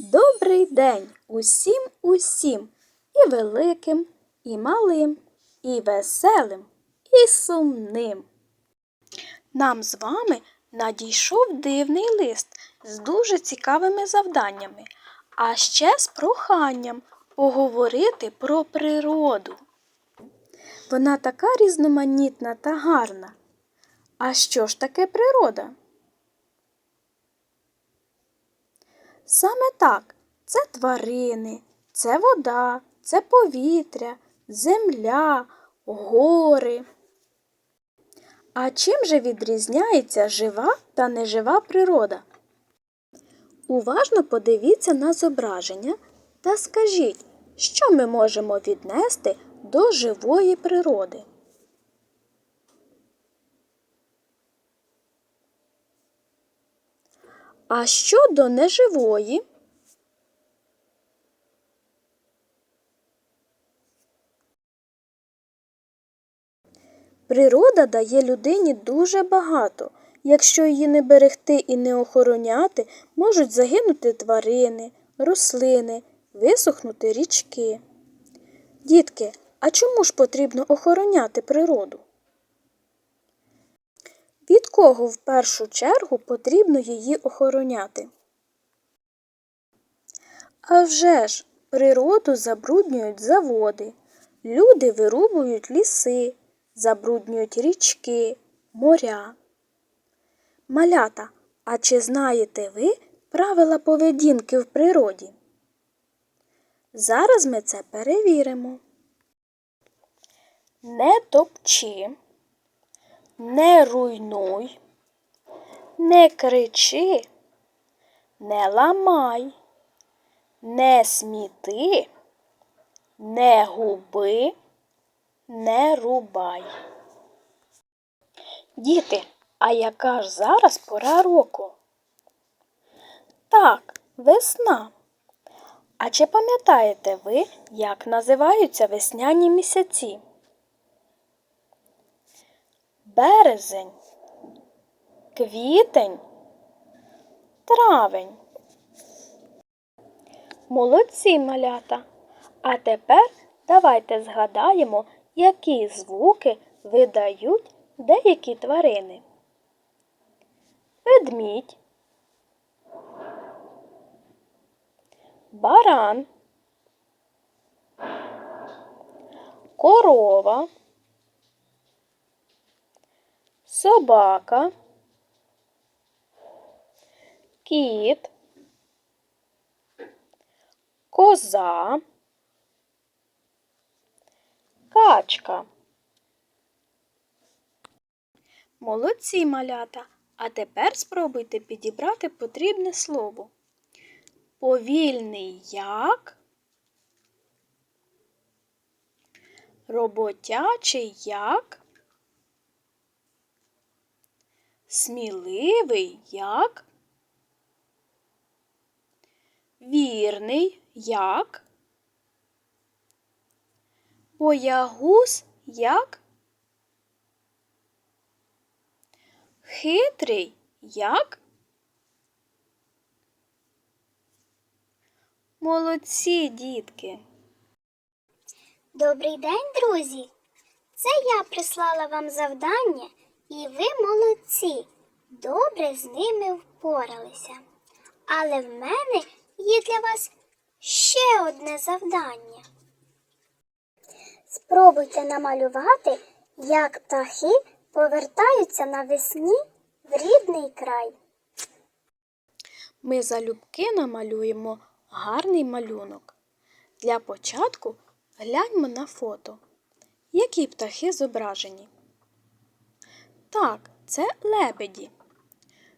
Добрий день усім усім, і великим, і малим, і веселим, і сумним. Нам з вами надійшов дивний лист з дуже цікавими завданнями, а ще з проханням поговорити про природу. Вона така різноманітна та гарна. А що ж таке природа? Саме так, це тварини, це вода, це повітря, земля, гори. А чим же відрізняється жива та нежива природа? Уважно подивіться на зображення та скажіть, що ми можемо віднести до живої природи. А щодо неживої? Природа дає людині дуже багато. Якщо її не берегти і не охороняти, можуть загинути тварини, рослини, висохнути річки. Дітки, а чому ж потрібно охороняти природу? Від кого в першу чергу потрібно її охороняти? А вже ж, природу забруднюють заводи, люди вирубують ліси, забруднюють річки, моря. Малята, а чи знаєте ви правила поведінки в природі? Зараз ми це перевіримо. Не топчи, не руйнуй, не кричи, не ламай, не сміти, не губи, не рубай. Діти, а яка ж зараз пора року? Так, весна. А чи пам'ятаєте ви, як називаються весняні місяці? Березень, квітень, травень. Молодці малята. А тепер давайте згадаємо, які звуки видають деякі тварини. Ведмідь, баран, корова, собака, кіт, коза, качка. Молодці малята. А тепер спробуйте підібрати потрібне слово. Повільний як, роботячий як, сміливий як, вірний як, боягуз як, хитрий як. Молодці, дітки! Добрий день, друзі! Це я прислала вам завдання, і ви молодці. Добре з ними впоралися. Але в мене є для вас ще одне завдання. Спробуйте намалювати, як птахи повертаються навесні в рідний край. Ми залюбки намалюємо гарний малюнок. Для початку гляньмо на фото. Які птахи зображені? Так, це лебеді.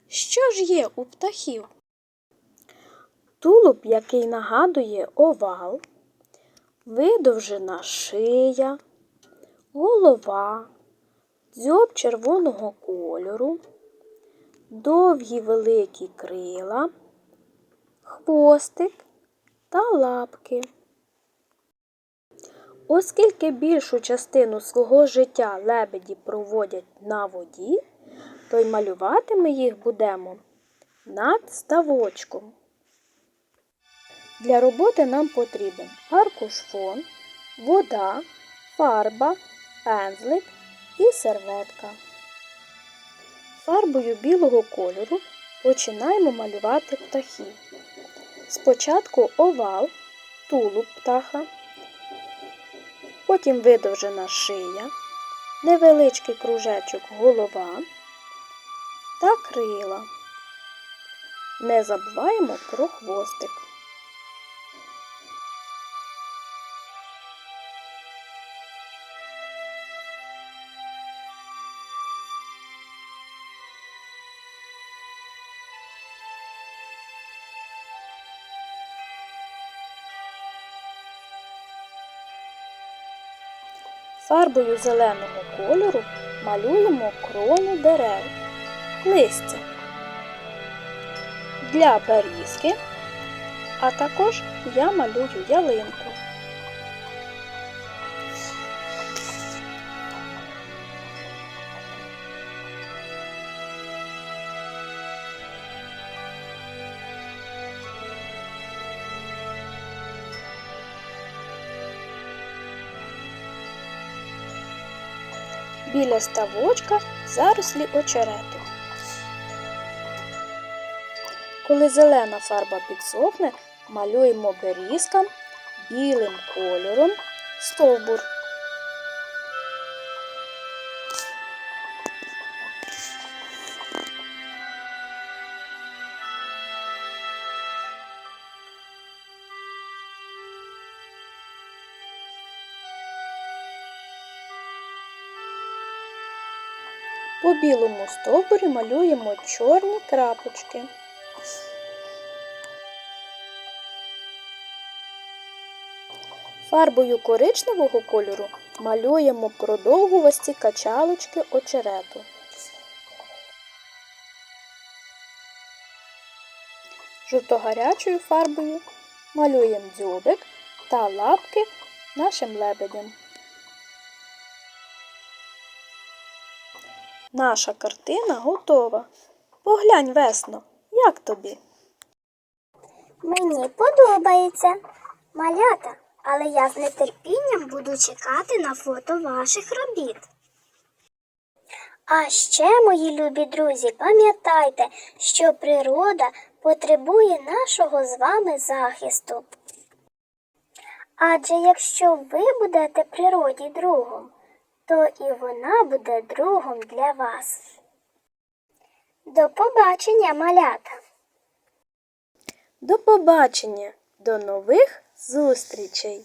Що ж є у птахів? Тулуб, який нагадує овал, видовжена шия, голова, дзьоб червоного кольору, довгі великі крила, хвостик та лапки. Оскільки більшу частину свого життя лебеді проводять на воді, то й малювати ми їх будемо над ставочком. Для роботи нам потрібен аркуш фон, вода, фарба, пензлик і серветка. Фарбою білого кольору починаємо малювати птахів. Спочатку овал, тулуб птаха, потім видовжена шия, невеличкий кружечок голова та крила. Не забуваємо про хвостик. Фарбою зеленого кольору малюємо крону дерев, листя для берізки, а також я малюю ялинку. Біля ставочка зарослі очерету. Коли зелена фарба підсохне, малюємо берізкам білим кольором стовбур. По білому стовбурі малюємо чорні крапочки. Фарбою коричневого кольору малюємо продовгувасті качалочки очерету. Жовтогарячою фарбою малюємо дзьобик та лапки нашим лебедям. Наша картина готова. Поглянь, весно, як тобі? Мені подобається. Малята, але я з нетерпінням буду чекати на фото ваших робіт. А ще, мої любі друзі, пам'ятайте, що природа потребує нашого з вами захисту. Адже якщо ви будете природі другом, то і вона буде другом для вас. До побачення, малята! До побачення, до нових зустрічей!